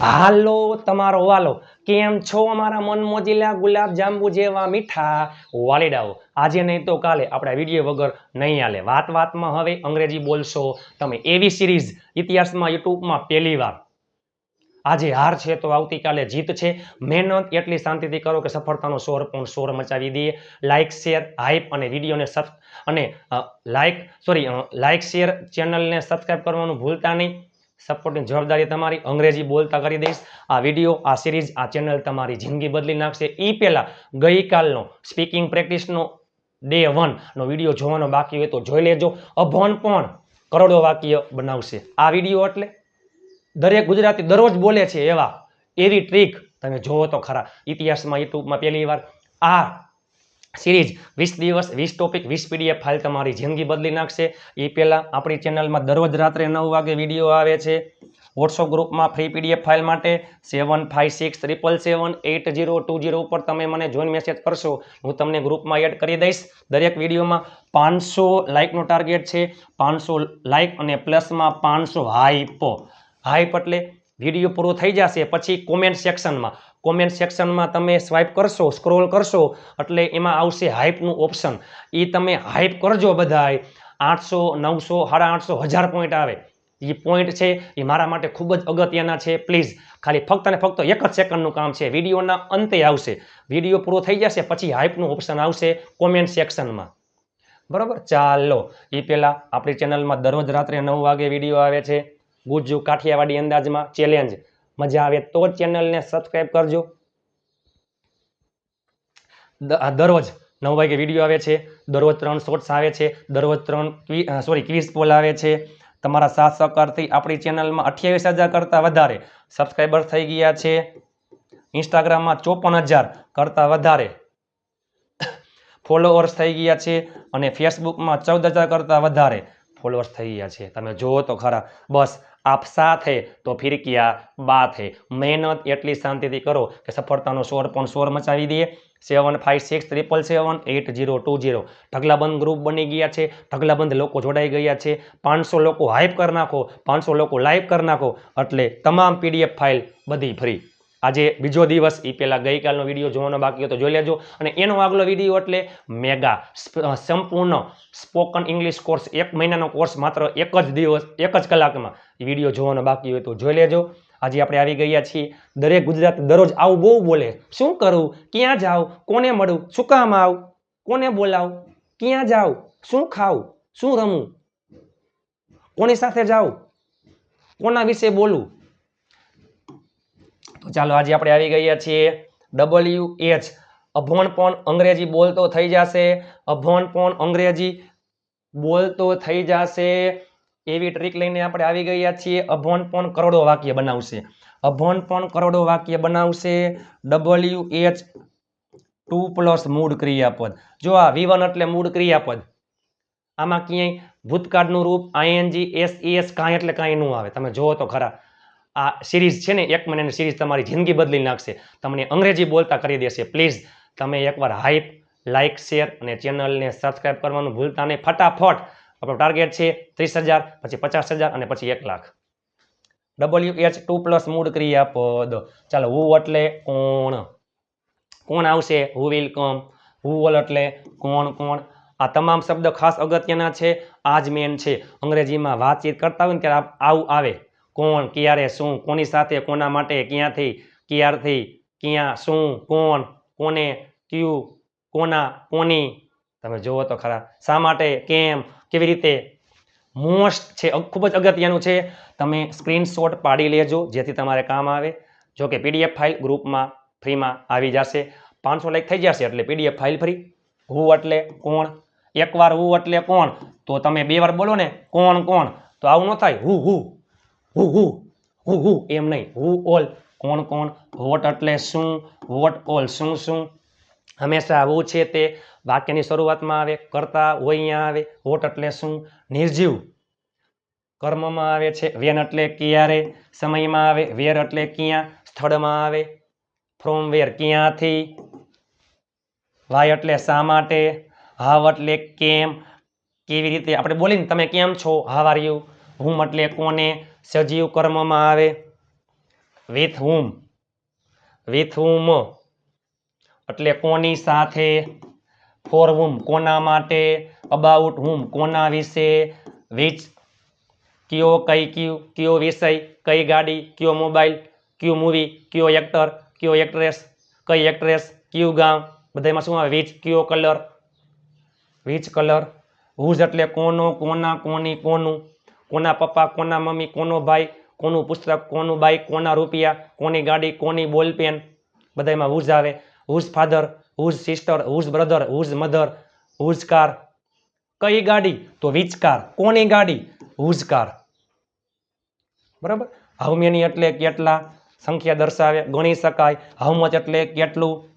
હાલો તમારો વાલો, કેમ છો અમારા મન મોજીલા ગુલાબ જાંબુ જેવા મીઠા વાલીડાઓ? આજે નહીં તો કાલે આપણા વીડિયો વગર નહીં હાલે. વાત વાતમાં હવે અંગ્રેજી બોલશો તમે. એવી સિરીઝ ઇતિહાસમાં, યુટ્યુબમાં પહેલી વાર. આજે હાર છે તો આવતીકાલે જીત છે. મહેનત એટલી શાંતિથી કરો કે સફળતાનો સોર પણ સોર મચાવી દઈએ. લાઇક શેર હાઇપ અને વિડીયોને સબ અને લાઇક સોરી લાઇક શેર ચેનલને સબસ્ક્રાઈબ કરવાનું ભૂલતા નહીં. સપોર્ટની જવાબદારી તમારી અંગ્રેજી બોલતા કરી દઈશ. આ વીડિયો, આ સિરીઝ, આ ચેનલ તમારી જિંદગી બદલી નાખશે. એ પહેલાં ગઈકાલનો સ્પીકિંગ પ્રેક્ટિસનો ડે વનનો વીડિયો જોવાનો બાકી હોય તો જોઈ લેજો. અભણ પણ કરોડો વાક્ય બનાવશે. આ વીડિયો એટલે દરેક ગુજરાતી દરરોજ બોલે છે એવા. એવી ટ્રીક તમે જોવો તો ખરા. ઇતિહાસમાં, યુટ્યુબમાં પહેલી વાર આ સિરીઝ, વીસ દિવસ, વીસ ટોપિક વીસ પીડીએફ ફાઇલ તમારી જિંદગી બદલી નાખશે. એ પહેલાં આપણી ચેનલમાં દરરોજ રાત્રે નવ વાગે વીડિયો આવે છે. વોટ્સઅપ ગ્રુપમાં ફ્રી પીડીએફ ફાઇલ માટે seven five six triple seven eight zero two zero ઉપર તમે મને જોઈન મેસેજ કરશો. હું તમને ગ્રુપમાં એડ કરી દઈશ. દરેક વિડીયોમાં પાંચસો લાઇકનો ટાર્ગેટ છે. પાંચસો લાઇક અને પ્લસમાં પાંચસો હાઈપ હાઈપ એટલે વીડિયો પૂરો થઈ જશે. પછી કોમેન્ટ સેક્શનમાં કોમેન્ટ સેક્શનમાં તમે સ્વાઇપ કરશો સ્ક્રોલ કરશો, એટલે એમાં આવશે હાઇપનું ઓપ્શન એ તમે હાઇપ કરજો બધાય. આઠસો, નવસો, સાડા આઠસો, હજાર પોઈન્ટ આવે. એ પોઈન્ટ છે એ મારા માટે ખૂબ જ અગત્યના છે. પ્લીઝ ખાલી ફક્ત અને ફક્ત એક જ સેકન્ડનું કામ છે. વિડીયોના અંતે આવશે. વીડિયો પૂરો થઈ જશે, પછી હાઇપનું ઓપ્શન આવશે કોમેન્ટ સેક્શનમાં બરાબર? ચાલો. એ પહેલાં આપણી ચેનલમાં દરરોજ રાત્રે નવ વાગે વીડિયો આવે છે. ગુજ્જુ કાઠિયાવાડી અંદાજમાં ચેલેન્જ મજા આવે તો જ ચેનલને સબસ્ક્રાઈબ કરજો. દરરોજ નવ વાગે વીડિયો આવે છે, દરરોજ ત્રણ શોર્ટ્સ આવે છે, દરરોજ ત્રણ સોરી ક્વિઝ પોલ આવે છે. તમારા સાથ સહકારથી આપણી ચેનલમાં અઠ્યાવીસ હજાર કરતાં વધારે સબસ્ક્રાઈબર થઈ ગયા છે. ઇન્સ્ટાગ્રામમાં ચોપન હજાર કરતાં વધારે ફોલોઅર્સ થઈ ગયા છે અને ફેસબુકમાં ચૌદ હજાર કરતાં વધારે ફોલોઅર્સ થઈ ગયા છે. તમે જુઓ તો ખરા. બસ આપ સાથે તો ફિર કિયા બાત હે. મહેનત એટલી શાંતિથી કરો કે સફળતાનો સ્વર પણ સ્વર મચાવી દઈએ seven five six triple seven eight zero two zero ઢગલાબંધ group બની ગયા છે. ઢગલાબંધ લોકો જોડાઈ ગયા છે. પાંચસો લોકો હાઇપ કરી નાખો. પાંચસો લોકો લાઈવ કરી નાખો. એટલે તમામ પીડીએફ ફાઇલ બધી ફ્રી આજે બીજો દિવસ એ પહેલાં ગઈકાલનો વીડિયો જોવાનો બાકી હતો, જોઈ લેજો. અને એનો આગલો વીડિયો એટલે મેગા સંપૂર્ણ સ્પોકન ઇંગ્લિશ કોર્સ, એક મહિનાનો કોર્સ માત્ર એક જ દિવસ, એક જ કલાકમાં વીડિયો જોવાનો બાકી હોય તો જોઈ લેજો. આજે આપણે આવી ગયા છીએ. દરેક ગુજરાત દરરોજ આવું બહુ બોલે. શું કરું? ક્યાં જાઉં? કોને મળું? શું કામ આવ? કોને બોલાવ? ક્યાં જાઉં? શું ખાવું? શું રમું? કોની સાથે જાઉં? કોના વિશે બોલું? ચાલો આજે આપણે આવી ગયા છીએ ડબલ્યુ એચ અભણ પણ અંગ્રેજી બોલતો થઈ જશે. અભણ પણ અંગ્રેજી બોલતો થઈ જશે. એવી ટ્રીક લઈને આપણે આવી ગયા છીએ. અભણ પણ કરોડો વાક્ય બનાવશે. અભણ પણ કરોડો વાક્ય બનાવશે. ડબલ્યુ એચ ટુ પ્લસ મૂળ ક્રિયાપદ. જો આ વી એટલે મૂળ ક્રિયાપદ. આમાં ક્યાંય ભૂતકાળનું રૂપ આઈએનજી એસ એસ કાંઈ એટલે કાંઈ ન આવે. તમે જુઓ તો ખરા. આ સિરીઝ છે ને, એક મહિનાની સિરીઝ તમારી જિંદગી બદલી નાખશે. તમને અંગ્રેજી બોલતા કરી દેશે. પ્લીઝ તમે એકવાર હાઈપ લાઇક શેર અને ચેનલને સબસ્ક્રાઇબ કરવાનું ભૂલતા નહીં. ફટાફટ. આપણો ટાર્ગેટ છે ત્રીસ હજાર, પછી પચાસ હજાર અને પછી એક lakh. W H to plus મૂળ ક્રિયાપદ. ચાલો હુ એટલે કોણ? કોણ આવશે? Who will come who all એટલે કોણ કોણ? આ તમામ શબ્દ ખાસ અગત્યના છે. આ જ મેન છે. અંગ્રેજીમાં વાતચીત કરતા હોય ને ત્યારે આવું આવે. કોણ, ક્યારે શું, કોની સાથે, કોના માટે, ક્યાંથી, ક્યારથી, ક્યાં, શું, કોણ, કોને, ક્યુ, કોના, કોની? તમે જુઓ તો ખરા. શા માટે, કેમ, કેવી રીતે? મોસ્ટ છે ખૂબ જ અગત્યનું છે. તમે સ્ક્રીનશોટ પાડી લેજો, જેથી તમારે કામ આવે. જો કે પીડીએફ ફાઇલ ગ્રુપમાં ફ્રીમાં આવી જશે. પાંચસો લાઈક થઈ જશે એટલે પીડીએફ ફાઇલ ફ્રી. હું એટલે કોણ? એકવાર હું એટલે કોણ? તો તમે બે વાર બોલો ને, કોણ કોણ? તો આવું ન થાય. હું હું. હું, હુ હુ હુ. એમ નહીં. Who all. કોણ કોણ? વોટ એટલે શું? What all? શું શું? હંમેશા હું છે તે વાક્યની શરૂઆતમાં આવે, કરતા હોય અહીંયા આવે. વોટ એટલે શું? નિર્જીવ. કર્મમાં આવે છે. વેન એટલે ક્યારે? સમયમાં આવે. વેર એટલે ક્યાં? સ્થળમાં આવે. ફ્રોમ વેર ક્યાંથી? વાય એટલે શા માટે? હાવ એટલે કેમ? કેવી રીતે? આપણે બોલીને તમે કેમ છો? How are you? હું એટલે કોને? સજીવ કર્મમાં આવે. વિથ હુમ વિથ હુમ એટલે કોની સાથે? ફોર હુમ કોના માટે? અબાઉટ હુમ કોના વિશે? વિચ કયો કઈ કયું? કયો વિષય? કઈ ગાડી? કયો મોબાઈલ કયું મૂવી કયો એક્ટર કયો એક્ટ્રેસ કઈ એક્ટ્રેસ કયું ગામ? બધામાં શું આવે? વિચ કયો કલર વિચ કલર હુઝ એટલે કોનો, કોના, કોની, કોનું? કોના પપ્પા, કોના મમ્મી, કોનો ભાઈ, કોનું પુસ્તક, કોનું બાઈક, કોના રૂપિયા, કોની ગાડી, કોની બોલપેન બધામાં હુઝ આવે. Whose father, whose sister, whose brother, whose mother, whose car. કઈ ગાડી? તો વિચ કાર કોની ગાડી? હુઝ કાર બરાબર? હાઉમેની એટલે કેટલા સંખ્યા દર્શાવે? ગણી શકાય. હાઉમચ એટલે કેટલું?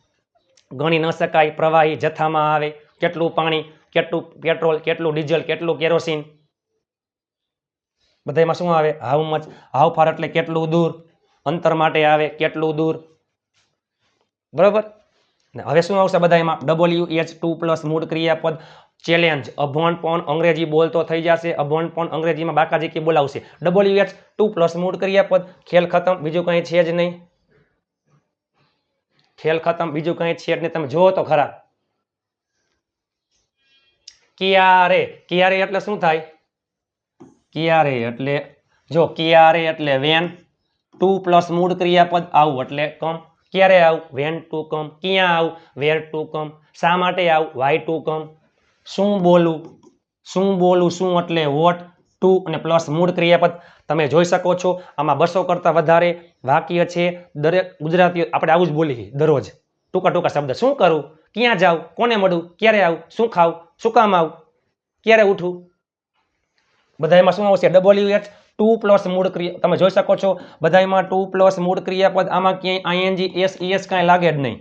ગણી ન શકાય. પ્રવાહી જથ્થામાં આવે. કેટલું પાણી? કેટલું પેટ્રોલ? કેટલું ડીઝલ? કેટલું કેરોસીન? બધામાં શું આવે? હાઉ મચ હાઉ ફાર એટલે કેટલું દૂર? અંતર માટે આવે કેટલું દૂર? બરાબર? ને હવે શું આવશે બધામાં ડબલ્યુ એચ ટુ પ્લસ મૂળ ક્રિયાપદ ચેલેન્જ અભણ પણ અંગ્રેજી બોલતો થઈ જશે. અભણ પણ અંગ્રેજીમાં બાકાજી કે બોલાવશે. ડબલ્યુ એચ ટુ પ્લસ મૂળ ક્રિયાપદ. ખેલ ખતમ. બીજું કંઈ છે જ નહીં. ખેલ ખતમ. બીજું કંઈ છે જ નહીં. તમે જુઓ તો ખરા. કિયારે કિયારે એટલે શું થાય? કિયારે એટલે, જો કિયારે એટલે વેન ટુ પ્લસ મૂળ ક્રિયાપદ આવું એટલે કમ. ક્યારે આવું? When to come. ક્યાં આવું? Where to come. શા માટે આવું? Why to come. શું બોલું? શું બોલું? શું એટલે વોટ? ટુ અને પ્લસ મૂળ ક્રિયાપદ તમે જોઈ શકો છો. આમાં બસો કરતાં વધારે વાક્ય છે. દરેક ગુજરાતીઓ, આપણે આવું જ બોલીએ દરરોજ. ટૂંકા ટૂંકા શબ્દ. શું કરું? ક્યાં જાઉં? કોને મળું? ક્યારે આવું? શું ખાવું શું કામ આવું? ક્યારે ઉઠું? બધામાં શું આવશે? ડબલ્યુ એચ ટુ પ્લસ મૂળ ક્રિયા તમે જોઈ શકો છો બધામાં ટુ પ્લસ મૂળ ક્રિયાપદ આમાં ક્યાંય આઈએનજી એસ ઈએસ કાંઈ લાગે જ નહીં.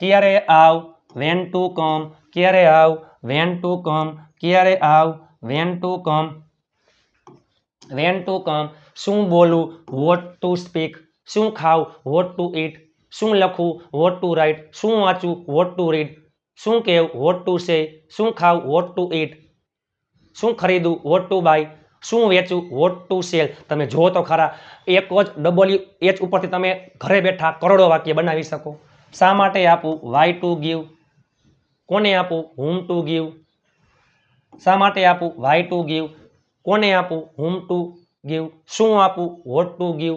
ક્યારે આવ વેન ટુ કમ ક્યારે આવ વેન ટુ કમ ક્યારે આવ when to come when to come શું બોલું વોટ ટુ સ્પીક શું ખાવ વોટ ટુ ઇટ શું લખવું વોટ ટુ રાઇટ શું વાંચવું વોટ ટુ રીડ શું કહેવું વોટ ટુ સે શું ખાવ વોટ ટુ ઇટ શું ખરીદવું? વોટ ટુ બાય શું વેચવું? વોટ ટુ સેલ તમે જુઓ તો ખરા, એક જ ડબલ્યુ એચ ઉપરથી તમે ઘરે બેઠા કરોડો વાક્ય બનાવી શકો. શા માટે આપવું વાય ટુ ગીવ કોને આપવું હુમ ટુ ગીવ શા માટે આપવું વાય ટુ ગીવ કોને આપવું હુમ ટુ ગીવ શું આપવું વોટ ટુ ગીવ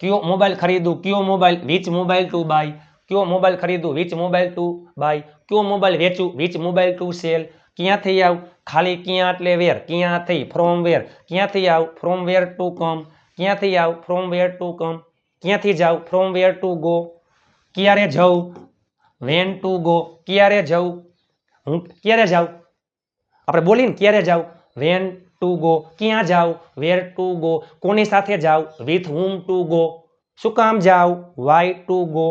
કયો મોબાઈલ ખરીદું? કયો mobile? Which mobile to buy કયો મોબાઈલ ખરીદું? વિચ મોબાઈલ ટુ બાય કયો મોબાઈલ વેચું? વિચ મોબાઈલ ટુ સેલ ક્યાંથી આવ? ખાલી ક્યાં એટલે વેર ક્યાંથી ફ્રોમ વેર ક્યાંથી આવ? ફ્રોમ વેર ટુ કમ ક્યાંથી આવ? ફ્રોમ વેર ટુ કમ ક્યાંથી જાવ ફ્રોમ વેર ટુ ગો ક્યારે જવું વેન ટુ ગો ક્યારે જવું હું ક્યારે જાઉં? આપણે બોલીને ક્યારે જાઉં? વેન ટુ ગો ક્યાં જાવ વેર ટુ ગો કોની સાથે જાવ વિથ હુમ ટુ ગો શું કામ જાવ વાય ટુ ગો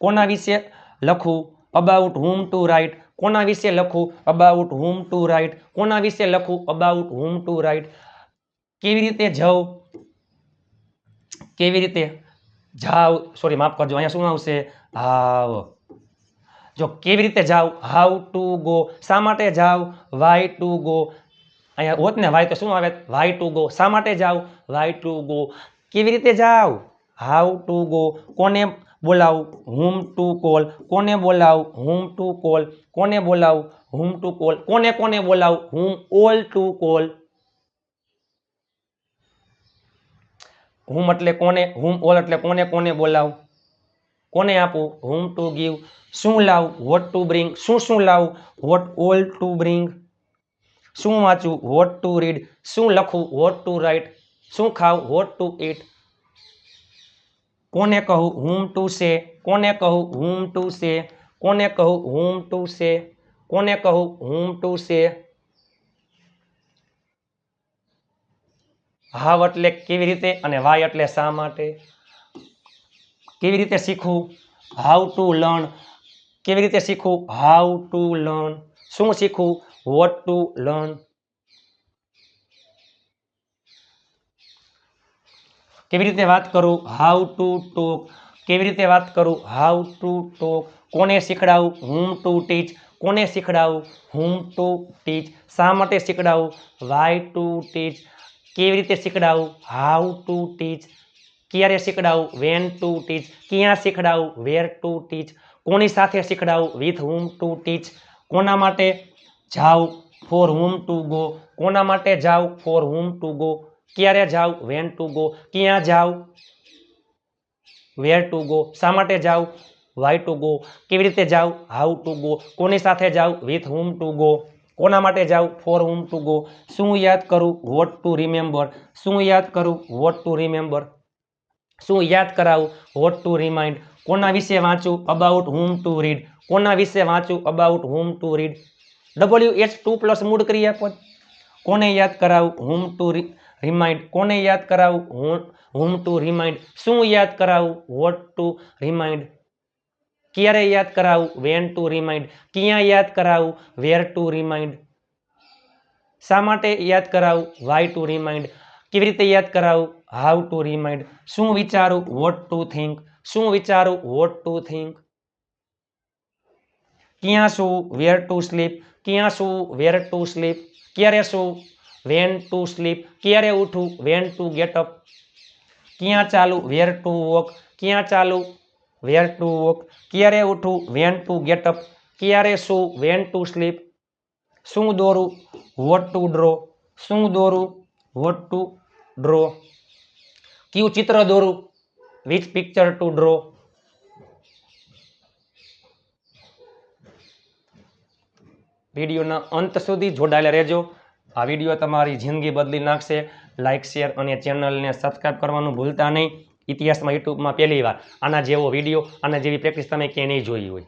કોના વિશે લખું? અબાઉટ હુમ ટુ રાઇટ કોના વિશે લખું? અબાઉટ હુમ ટુ રાઇટ કોના વિશે લખું? અબાઉટ હુમ ટુ રાઇટ કેવી રીતે જાઉં કેવી રીતે જાવ? સોરી માફ કરજો, અહીંયા શું આવશે? હાવ જો કેવી રીતે જાવ? હાઉ ટુ ગો શા માટે જાવ? વાય ટુ ગો અહીંયા હોત ને વાય તો શું આવે? વાય ટુ ગો શા માટે જાવ? વાય ટુ ગો કેવી રીતે જાવ? હાઉ ટુ ગો કોને બોલાવું હુમ ટુ કોલ કોને બોલાવું હુમ ટુ કોલ કોને બોલાવું હુમ ટુ કોલ કોને કોને બોલાવું whom all to call whom એટલે કોને હુમ ઓલ એટલે કોને કોને બોલાવું કોને આપું હુમ ટુ ગીવ શું લાવ વોટ ટુ બ્રિંગ શું શું લાવ વોટ ઓલ ટુ બ્રિંગ શું વાંચું વોટ ટુ રીડ શું લખું વોટ ટુ રાઇટ શું ખાવ વોટ ટુ ઇટ કોને કહું હુમ ટુ સે કોને કહું હુમ ટુ સે કોને કહું હુમ ટુ સે કોને કહું હુમ ટુ સે હાવ એટલે કેવી રીતે અને વાય એટલે શા માટે? કેવી રીતે શીખવું? હાઉ ટુ લર્ન કેવી રીતે શીખવું? હાઉ ટુ લર્ન શું શીખવું? વોટ ટુ લર્ન કેવી રીતે વાત કરું? હાઉ ટુ ટોક કેવી રીતે વાત કરું? હાઉ ટુ ટોક કોને શીખડાવું? હુમ ટુ ટીચ કોને શીખડાવું? હુમ ટુ ટીચ શા માટે શીખડાવું? વાય ટુ ટીચ કેવી રીતે શીખડાવું? હાઉ ટુ ટીચ ક્યારે શીખડાવું? વેન ટુ ટીચ ક્યાં શીખડાવું? વેર ટુ ટીચ કોની સાથે શીખડાવું? વિથ હુમ ટુ ટીચ કોના માટે? જાઉં ફોર હુમ ટુ ગો કોના માટે? જાઉં ફોર હુમ ટુ ગો ક્યારે જાઉં? વેન ટુ ગો ક્યાં જાઉં? વેર ટુ ગો શા માટે જાઉં? વાય ટુ ગો કેવી રીતે જાઉં? હાઉ ટુ ગો કોની સાથે જાઉં? વિથ હુમ ટુ ગો કોના માટે જાઉં? ફોર હુમ ટુ ગો શું યાદ કરું? વોટ ટુ રિમેમ્બર શું યાદ કરું? વોટ ટુ રિમેમ્બર શું યાદ કરાવું? વોટ ટુ રિમાઇન્ડ કોના વિશે વાંચું? અબાઉટ હુમ ટુ રીડ કોના વિશે વાંચું? About whom to read W H to plus મૂળ ક્રિયાપદ કોને યાદ કરાવું? હુમ ટુ રિમાઇન્ડ કોને યાદ કરાવું? હું હુમ ટુ રિમાઇન્ડ શું યાદ કરાવું? વોટ ટુ રિમાઇન્ડ ક્યારે યાદ કરાવું? વેન ટુ રિમાઇન્ડ ક્યાં યાદ કરાવું? વેર ટુ રિમાઇન્ડ શા માટે યાદ કરાવું? વાય ટુ રિમાઇન્ડ કેવી રીતે યાદ કરાવું? હાઉ ટુ રિમાઇન્ડ શું વિચારું? વોટ ટુ થિંક શું વિચારું? વોટ ટુ થિંક ક્યાં શું વેર ટુ સ્લીપ ક્યાં શું વેર ટુ સ્લીપ ક્યારે શું વેન ટુ સ્લીપ, ક્યારે ઉઠું વેન ટુ ગેટ અપ. ક્યાં ચાલુ? Where to walk. ક્યાં ચાલુ? Where to walk. ક્યારે ઉઠું વેન ટુ ગેટ અપ. ક્યારે શું વેન ટુ સ્લીપ. શું દોરું? What to draw. શું દોરું? What to draw. કયું ચિત્ર દોરું? Which picture to draw. વિડીયોના અંત સુધી જોડાયેલા રહેજો. આ વીડિયો તમારી જિંદગી બદલી નાખશે. લાઇક શેર અને ચેનલને સબસ્ક્રાઈબ કરવાનું ભૂલતા નહીં. ઇતિહાસમાં, યુટ્યુબમાં પહેલી વાર આના જેવો વીડિયો આના જેવી પ્રેક્ટિસ તમે ક્યાંય નહીં જોઈ હોય.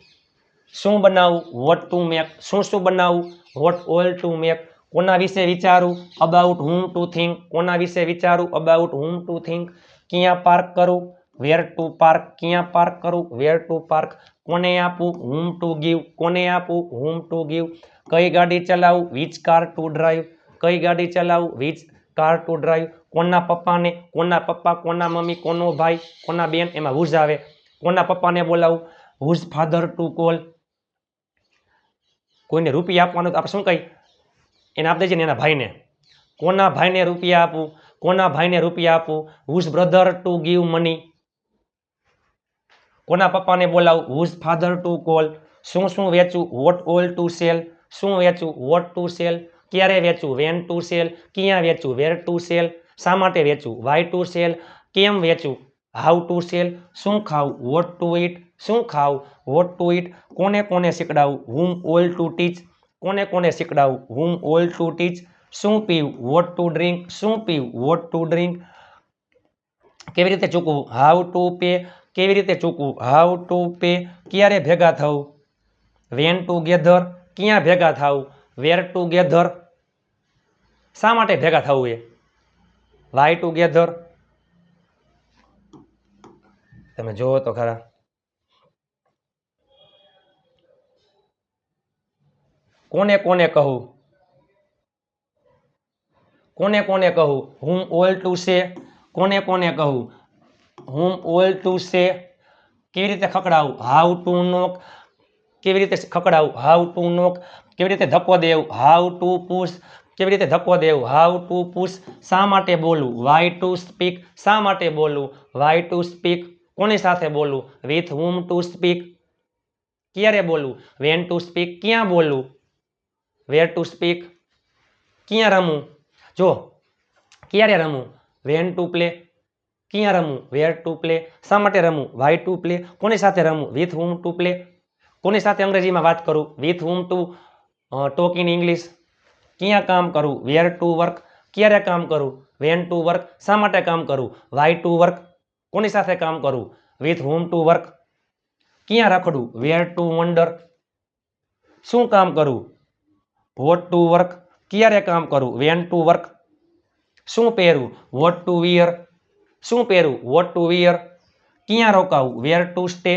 શું બનાવવું વોટ ટુ મેક શું શું બનાવવું વોટ ઓલ ટુ મેક કોના વિશે વિચારું? અબાઉટ હુમ ટુ થિંક કોના વિશે વિચારું? અબાઉટ હુમ ટુ થિંક ક્યાં પાર્ક કરું? વેર ટુ પાર્ક ક્યાં પાર્ક કરું? વેર ટુ પાર્ક કોને આપું? હુમ ટુ ગીવ કોને આપું? હુમ ટુ ગીવ કઈ ગાડી ચલાવું? વિચ કાર ટુ ડ્રાઈવ કઈ ગાડી ચલાવું? વિચ કાર ટુ ડ્રાઈવ કોના પપ્પાને? કોના પપ્પા? કોના મમ્મી? કોનો ભાઈ? કોના બેન? એમાં હુઝ આવે. કોના પપ્પાને બોલાવું? હુઝ ફાધર ટુ કોલ કોઈને રૂપિયા આપવાનું તો આપણે શું કહી? એને આપી દેજે ને એના ભાઈને. કોના ભાઈને રૂપિયા આપું? કોના ભાઈને રૂપિયા આપું? Whose brother to give money કોના પપ્પાને બોલાવું? હુઝ ફાધર ટુ કોલ શું શું વેચું? વોટ ઓલ ટુ સેલ શું વેચું? વોટ ટુ સેલ ક્યારે વેચું વેન ટુ સેલ? ક્યાં વેચું વેર ટુ સેલ? શા માટે વેચું વાય ટુ સેલ? કેમ વેચું હાઉ ટુ સેલ? શું ખાવું? વોટ ટુ ઇટ શું ખાવું? વોટ ટુ ઇટ કોને કોને શીખડાવું? હુમ ઓલ ટુ ટીચ. કોને કોને શીખડાવું? હુમ ઓલ ટુ ટીચ. શું પીવું? What to drink? શું પીવું? What to drink? કેવી રીતે ચૂકવું? How to pay? કેવી રીતે ચૂકવું? How to pay? ક્યારે ભેગા થવું વેન ટુ ગેધર ક્યાં ભેગા થવું વેર ટુ ગેધર શા માટે ભેગા થવું એ? વાય ટુ ગેધર તમે જોવો તો ખરા. કોને કોને કહું? કોને કોને કહું? હુમ ઓલ ટુ સે કોને કોને કહું? હુમ ઓલ ટુ સે કેવી રીતે ખકડાવું હાઉ ટુ નોક કેવી રીતે ખકડાવું હાઉ ટુ નોક કેવી રીતે ધક્કો દેવું? હાઉ ટુ પુશ કેવી રીતે ધક્કો દેવું? હાઉ ટુ પુશ શા માટે બોલવું? વાય ટુ સ્પીક શા માટે બોલવું? વાય ટુ સ્પીક કોની સાથે બોલવું? વિથ હુમ ટુ સ્પીક ક્યારે બોલવું? વેન ટુ સ્પીક ક્યાં બોલવું? વેર ટુ સ્પીક ક્યાં રમવું? જો, ક્યારે રમવું? વેન ટુ પ્લે ક્યાં રમવું? વેર ટુ પ્લે શા માટે રમવું? વાય ટુ પ્લે કોની સાથે રમવું? વિથ હુમ ટુ પ્લે કોની સાથે અંગ્રેજીમાં વાત કરું? With whom to talk in English ક્યાં કામ કરું વેર ટુ વર્ક ક્યારે કામ કરું વેન ટુ વર્ક શા માટે કામ કરું વાય ટુ વર્ક કોની સાથે કામ કરું વિથ હુમ ટુ વર્ક ક્યાં રખડું વેર ટુ વન્ડર શું કામ કરું વોટ ટુ વર્ક ક્યારે કામ કરું વેન ટુ વર્ક શું પહેરવું વોટ ટુ વિયર શું પહેરવું વોટ ટુ વિયર ક્યાં રોકાવું વેર ટુ સ્ટે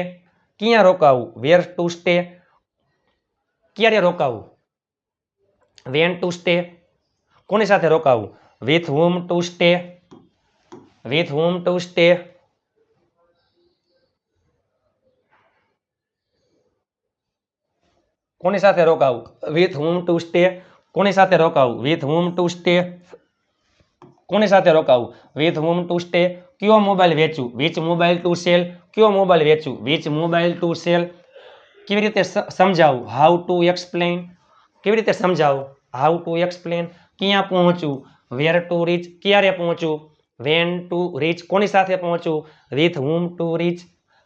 ક્યાં રોકાવું વેર ટુ સ્ટે ક્યારે રોકાવું વેન ટુ સ્ટે કોની સાથે રોકાવું? With whom to stay with whom to stay કોની સાથે રોકાવું? વિથ હુમ ટુ સ્ટે કોની સાથે રોકાવું? વિથ હુમ ટુ સ્ટે કોની સાથે રોકાવું? વિથ હોમ ટુ સ્ટે કયો મોબાઈલ વેચું? વિચ મોબાઈલ ટુ સેલ, કયો mobile વેચું? Which mobile to sell. કેવી રીતે સમજાવું? હાઉ ટુ એક્સપ્લેન કેવી રીતે સમજાવું? હાઉ ટુ એક્સપ્લેન ક્યાં પહોંચું? વેર ટુ રીચ ક્યારે પહોંચું? વેન ટુ રીચ કોની સાથે પહોંચું? વિથ હુમ ટુ રીચ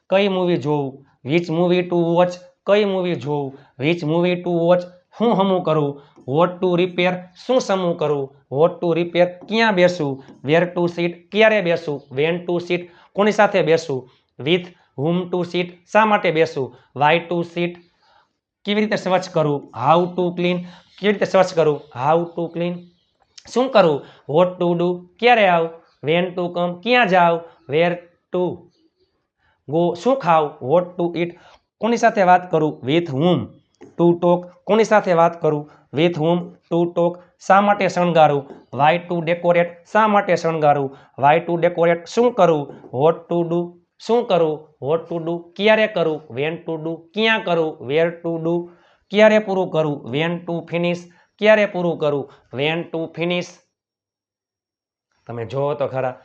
કઈ મૂવી જોવું વિચ મૂવી ટુ વોચ કઈ મૂવી જોવું વિચ મૂવી ટુ વોચ હું હમું કરું? વોટ ટુ રિપેર શું સમૂહ કરું? વોટ ટુ રિપેર ક્યાં બેસું? વેર ટુ સીટ ક્યારે બેસું? વેન ટુ સીટ કોની સાથે બેસું? વિથ હુમ ટુ સીટ શા માટે બેસું? વાય ટુ સીટ કેવી રીતે સ્વચ્છ કરું? હાઉ ટુ ક્લીન કેવી રીતે સ્વચ્છ કરું? હાઉ ટુ ક્લીન શું કરું? વોટ ટુ ડુ ક્યારે આવ? વેન ટુ કમ ક્યાં જાવ વેર ટુ ગો શું ખાવ? વોટ ટુ ઇટ કોની સાથે વાત કરું? વિથ હુમ ટુ ટોક કોની સાથે વાત કરું? વિથ હુમ ટુ ટોક શા માટે શણગારું? વાય ટુ ડેકોરેટ શા માટે શણગારું? વાય ટુ ડેકોરેટ શું કરું? વોટ ટુ ડુ શું કરું? વોટ ટુ ડુ ક્યારે કરું? વેન ટુ ડુ ક્યાં કરું? વેર ટુ ડુ ક્યારે પૂરું કરું? વેન ટુ ફિનિશ ક્યારે પૂરું કરું? વેન ટુ ફિનિશ તમે જોવો તો ખરા.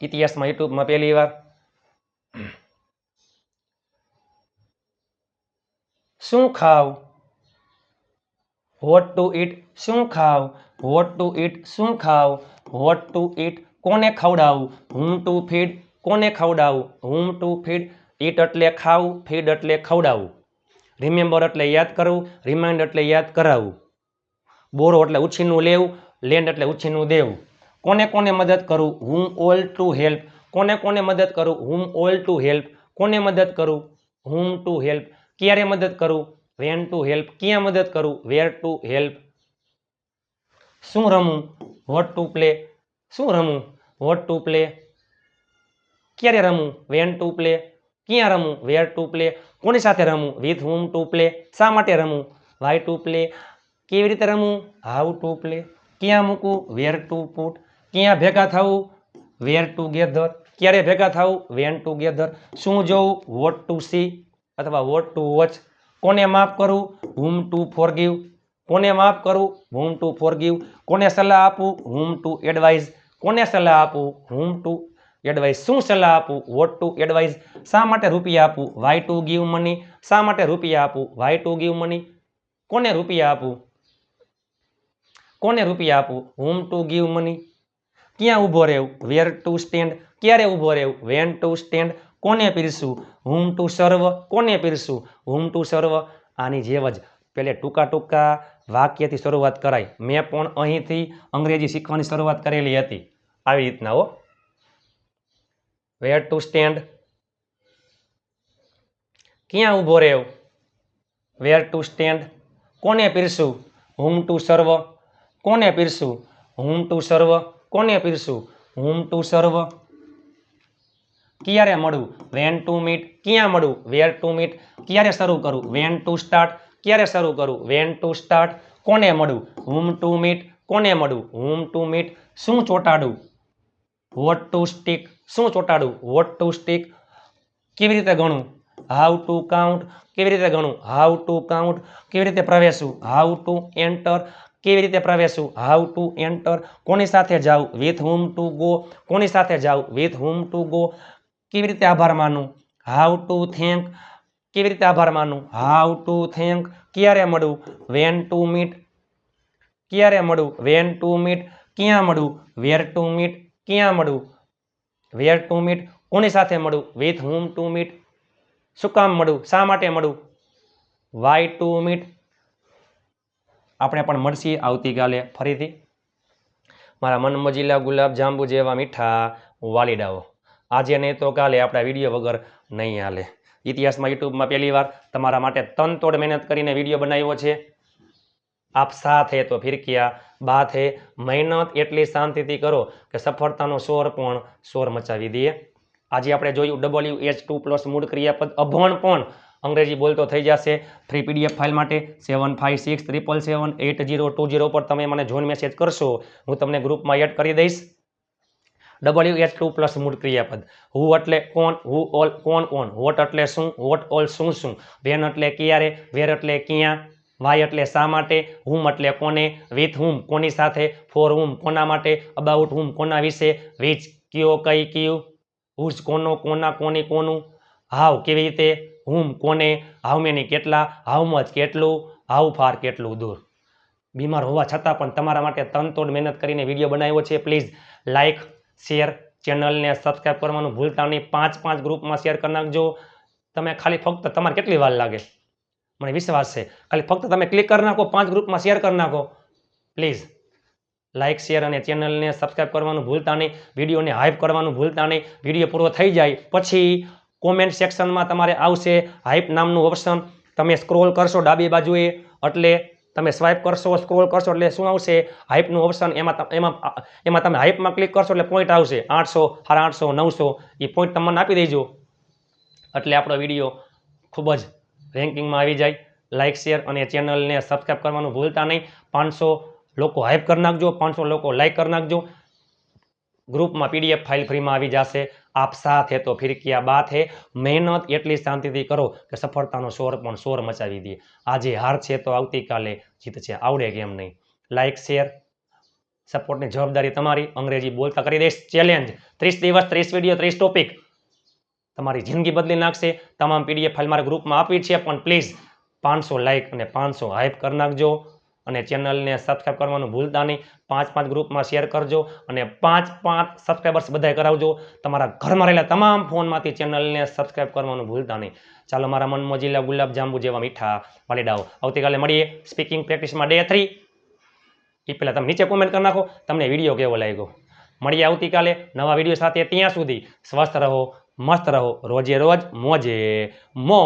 ઇતિહાસમાં, યુટ્યુબમાં પહેલી વાર. શું ખાવ? વોટ ટુ ઇટ શું ખાવ? વોટ ટુ ઇટ શું ખાવ? વોટ ટુ ઇટ કોને ખવડાવું? હું ટુ ફીડ કોને ખવડાવું? હુમ ટુ ફીડ, ઈટ એટલે ખાવું, ફીડ એટલે ખવડાવવું રિમેમ્બર એટલે યાદ કરવું, રિમાઇન્ડ એટલે યાદ કરાવવું. બોરો એટલે ઉછીનું લેવું, લેન્ડ એટલે ઉછીનું દેવું. કોને કોને મદદ કરું? Whom all to help. કોને કોને મદદ કરું? Whom all to help. કોને મદદ કરું? Whom to help. ક્યારે મદદ કરું? When to help. ક્યાં મદદ કરું? Where to help. શું રમું? What to play? શું રમું? What to play? ક્યારે રમું? વેન ટુ પ્લે ક્યાં રમું? વેર ટુ પ્લે કોની સાથે રમું? વિથ હુમ ટુ પ્લે શા માટે રમું? વાય ટુ પ્લે કેવી રીતે રમું? હાઉ ટુ પ્લે ક્યાં મૂકવું વેર ટુ પુટ ક્યાં ભેગા થવું વેર ટુગેધર ક્યારે ભેગા થવું વેન ટુગેધર શું જોવું વોટ ટુ સી અથવા વોટ ટુ વોચ કોને માફ કરવું હુમ ટુ ફોરગીવ કોને માફ કરવું હુમ ટુ ફોરગીવ કોને સલાહ આપું? હુમ ટુ એડવાઇઝ કોને સલાહ આપું? હુમ ટુ એડવાઇસ શું સલાહ આપું? વોટ ટુ એડવાઇસ શા માટે રૂપિયા આપું? વાય ટુ ગીવ મની શા માટે રૂપિયા આપું? વાય ટુ ગીવ મની કોને રૂપિયા આપું? કોને રૂપિયા આપું? હુમ ટુ ગીવ મની ક્યાં ઊભો રહેવું? વેર ટુ સ્ટેન્ડ ક્યારે ઊભો રહેવું? વેન ટુ સ્ટેન્ડ કોને પીરશું હુમ ટુ સર્વ કોને પીરશું હુમ ટુ સર્વ આની જેવ જ. પેલે ટૂંકા ટૂંકા વાક્યથી શરૂઆત કરાય. મેં પણ અહીંથી અંગ્રેજી શીખવાની શરૂઆત કરેલી હતી. આવી રીતના હો. વેર ટુ સ્ટેન્ડ ક્યાં ઊભો રહેવ? વેર ટુ સ્ટેન્ડ કોને પીરશું હુમ ટુ સર્વ કોને પીરશું હુમ ટુ સર્વ કોને પીરશું હુમ ટુ સર્વ ક્યારે મળવું? વેન ટુ મીટ ક્યાં મળવું? વેર ટુ મીટ ક્યારે શરૂ કરું? વેન ટુ સ્ટાર્ટ ક્યારે શરૂ કરું? વેન ટુ સ્ટાર્ટ કોને મળવું? હુમ ટુ મીટ કોને મળવું? હુમ ટુ મીટ શું ચોંટાડવું? Vote two stick. શું ચોંટાડવું વોટ ટુ સ્ટીક. કેવી રીતે ગણવું હાઉ ટુ કાઉન્ટ. કેવી રીતે ગણવું હાઉ ટુ કાઉન્ટ. કેવી રીતે પ્રવેશવું? How to enter. કેવી રીતે પ્રવેશવું? How to enter. કોની સાથે જાઉં? With whom to go. કોની સાથે જાઉં? With whom to go. કેવી રીતે આભાર માનું? How to thank. કેવી રીતે આભાર માનું? How to thank. ક્યારે મળવું વેન ટુ મીટ. ક્યારે મળવું વેન ટુ મીટ. ક્યાં મળવું વેર ટુ મીટ. ક્યાં મળવું વેર ટુ મીટ, કોની સાથે મળવું વિથ હુમ ટુ મીટ. શું કામ મળવું શા માટે મળવું વાય ટુ મીટ. આપણે પણ મળશી આવતીકાલે ફરીથી. મારા મન મજીલા ગુલાબ જાંબુ જેવા મીઠા વાલીડાઓ. આજે નહીં તો કાલે આપણા વીડિયો વગર નહીં હાલે. ઇતિહાસમાં યુટ્યુબમાં પહેલી વાર તમારા માટે તનતોડ મહેનત કરીને વીડિયો બનાવ્યો છે. આપ સાથે તો ફિરક્યા ક્યા બાત હે મહેનત એટલી શાંતિથી કરો કે સફળતાનો શોર પણ શોર મચાવી દે આજે આપણે જોયું ડબલ્યુ એચ ટુ પ્લસ મૂળ ક્રિયાપદ અભણ પણ અંગ્રેજી બોલતો થઈ જશે. ફ્રી પીડીએફ ફાઇલ માટે seven five six triple seven eight zero two zero પર તમે મને જોઈન મેસેજ કરશો. હું તમને ગ્રુપમાં એડ કરી દઈશ. ડબલ્યુ એચ ટુ પ્લસ મૂળ ક્રિયાપદ. હુ એટલે કોણ? હુ ઓલ કોણ ઓન વોટ એટલે શું? વોટ ઓલ શું શું? વેન એટલે ક્યારે? વેર એટલે ક્યાં? વાય એટલે શા માટે, હુમ એટલે કોને, વિથ હુમ કોની સાથે, ફોર હુમ કોના માટે, અબાઉટ હુમ કોના વિશે વિચ કયો, કઈ, કયું, હુઝ કોનો, કોના, કોની, કોનું હાવ કેવી રીતે, હુમ કોને, હાઉ મેની કેટલા, હાઉ મચ કેટલું, હાઉ ફાર કેટલું દૂર. બીમાર હોવા છતાં પણ તમારા માટે તનતોડ મહેનત કરીને વીડિયો બનાવ્યો છે. પ્લીઝ લાઇક શેર, ચેનલને સબસ્ક્રાઈબ કરવાનું ભૂલતા નહીં. પાંચ પાંચ ગ્રુપમાં શેર કરી નાખજો. તમે ખાલી ફક્ત તમારે કેટલી વાર લાગે? મને વિશ્વાસ છે. ખાલી ફક્ત તમે ક્લિક કરી નાખો, પાંચ ગ્રુપમાં શેર કરી નાખો. પ્લીઝ લાઇક શેર અને ચેનલને સબસ્ક્રાઈબ કરવાનું ભૂલતા નહીં. વિડીયોને હાઇપ કરવાનું ભૂલતા નહીં. વીડિયો પૂરો થઈ જાય. પછી કોમેન્ટ સેક્શનમાં તમારે આવશે હાઇપ નામનું ઓપ્શન તમે સ્ક્રોલ કરશો ડાબી બાજુએ, એટલે તમે સ્વાઇપ કરશો સ્ક્રોલ કરશો, એટલે શું આવશે? હાઇપનું ઓપ્શન એમાં એમાં એમાં તમે હાઇપમાં ક્લિક કરશો એટલે પોઈન્ટ આવશે. આઠસો, સાડા આઠસો, નવસો એ પોઈન્ટ તમને આપી દેજો. એટલે આપણો વીડિયો ખૂબ જ રેન્કિંગમાં આવી જાય. લાઇક શેર અને ચેનલને સબસ્ક્રાઈબ કરવાનું ભૂલતા નહીં. પાંચસો લોકો હાઇપ કરી નાખજો. પાંચસો લોકો લાઇક કરી નાખજો. ગ્રુપમાં પીડીએફ ફાઇલ ફ્રીમાં આવી જશે. આપ સાથ હે તો ફિર ક્યા બાત હે મહેનત એટલી શાંતિથી કરો કે સફળતાનો શોર પણ શોર મચાવી દે. આજે હાર છે તો આવતીકાલે જીત છે. આવડે કેમ નહીં? લાઇક શેર સપોર્ટની જવાબદારી તમારી. અંગ્રેજી બોલતા કરી દઈશ. ચેલેન્જ ત્રીસ દિવસ, ત્રીસ વીડિયો ત્રીસ ટોપિક તમારી જિંદગી બદલી નાખશે. તમામ પીડીએફ ફાઇલ મારા ગ્રુપમાં આપી છે, પણ પ્લીઝ પાંચસો લાઇક અને પાંચસો હાઇપ કરી નાખજો અને ચેનલને સબસ્ક્રાઈબ કરવાનું ભૂલતા નહીં. પાંચ પાંચ ગ્રુપમાં શેર કરજો અને પાંચ પાંચ સબસ્ક્રાઈબર્સ બધાય કરાવજો. તમારા ઘરમાં રહેલા તમામ ફોનમાંથી ચેનલને સબસ્ક્રાઈબ કરવાનું ભૂલતા નહીં. ચાલો, મારા મન મોજીલા ગુલાબજાંબુ જેવા મીઠા વાલીડાઓ, આવતીકાલે મળીએ સ્પીકિંગ પ્રેક્ટિસમાં ડે થ્રી એ પહેલાં તમે નીચે કોમેન્ટ કરી નાખો, તમને વીડિયો કેવો લાગ્યો? મળીએ આવતીકાલે નવા વીડિયો સાથે ત્યાં સુધી સ્વસ્થ રહો મસ્ત રહો. રોજે રોજ મોજે. મો